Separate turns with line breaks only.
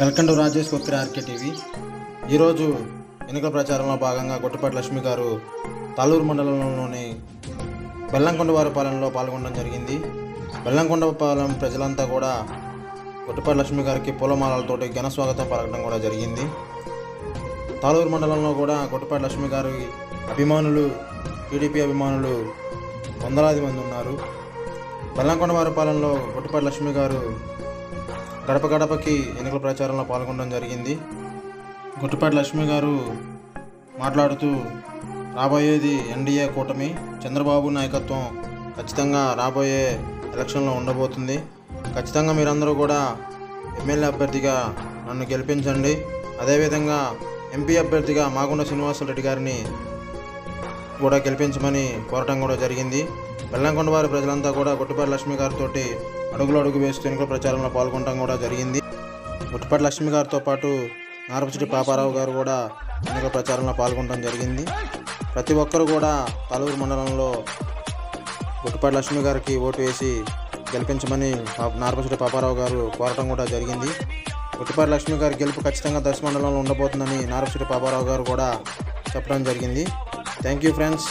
Welcome to Rajesh Kottiri RK TV. ఈరోజు ఎన్నికల ప్రచారంలో భాగంగా గొట్టపాటి లక్ష్మి గారు తాలూరు మండలంలోని బెల్లంకొండవారి పాలనలో పాల్గొనడం జరిగింది. బెల్లంకొండపాలెం ప్రజలంతా కూడా గొట్టపాటి లక్ష్మి గారికి పూలమాలలతోటి ఘన స్వాగతం పలకడం కూడా జరిగింది. తాలూరు మండలంలో కూడా గొట్టపాటి లక్ష్మి గారి అభిమానులు టీడీపీ అభిమానులు వందలాది మంది ఉన్నారు. బెల్లంకొండవారి పాలనలో గొట్టపాటి లక్ష్మి గారు గడప గడపకి ఎన్నికల ప్రచారంలో పాల్గొనడం జరిగింది. గుట్టుపాటి లక్ష్మి గారు మాట్లాడుతూ రాబోయేది ఎన్డీఏ కూటమి చంద్రబాబు నాయకత్వం ఖచ్చితంగా రాబోయే ఎలక్షన్లో ఉండబోతుంది. ఖచ్చితంగా మీరందరూ కూడా ఎమ్మెల్యే అభ్యర్థిగా నన్ను గెలిపించండి. అదేవిధంగా ఎంపీ అభ్యర్థిగా మాగుండ శ్రీనివాసరెడ్డి గారిని కూడా గెలిపించమని కోరటం కూడా జరిగింది. బెల్లంకొండ వారి ప్రజలంతా కూడా గుట్టుపాటి లక్ష్మి గారితో అడుగులు అడుగు వేస్తూ ఎన్నికల ప్రచారంలో పాల్గొనడం కూడా జరిగింది. గుట్టుపాటి లక్ష్మి గారితో పాటు నారపచిటి పాపారావు గారు కూడా ఎన్నికల ప్రచారంలో పాల్గొనడం జరిగింది. ప్రతి ఒక్కరు కూడా పలువురు మండలంలో గుట్టుపాటి లక్ష్మి గారికి ఓటు వేసి గెలిపించమని పా- నారపచిటి పాపారావు గారు కోరటం కూడా జరిగింది. గుట్టుపాటి లక్ష్మి గారి గెలుపు ఖచ్చితంగా దశ మండలంలో ఉండబోతుందని నారపచిటి పాపారావు గారు కూడా చెప్పడం జరిగింది. Thank you friends.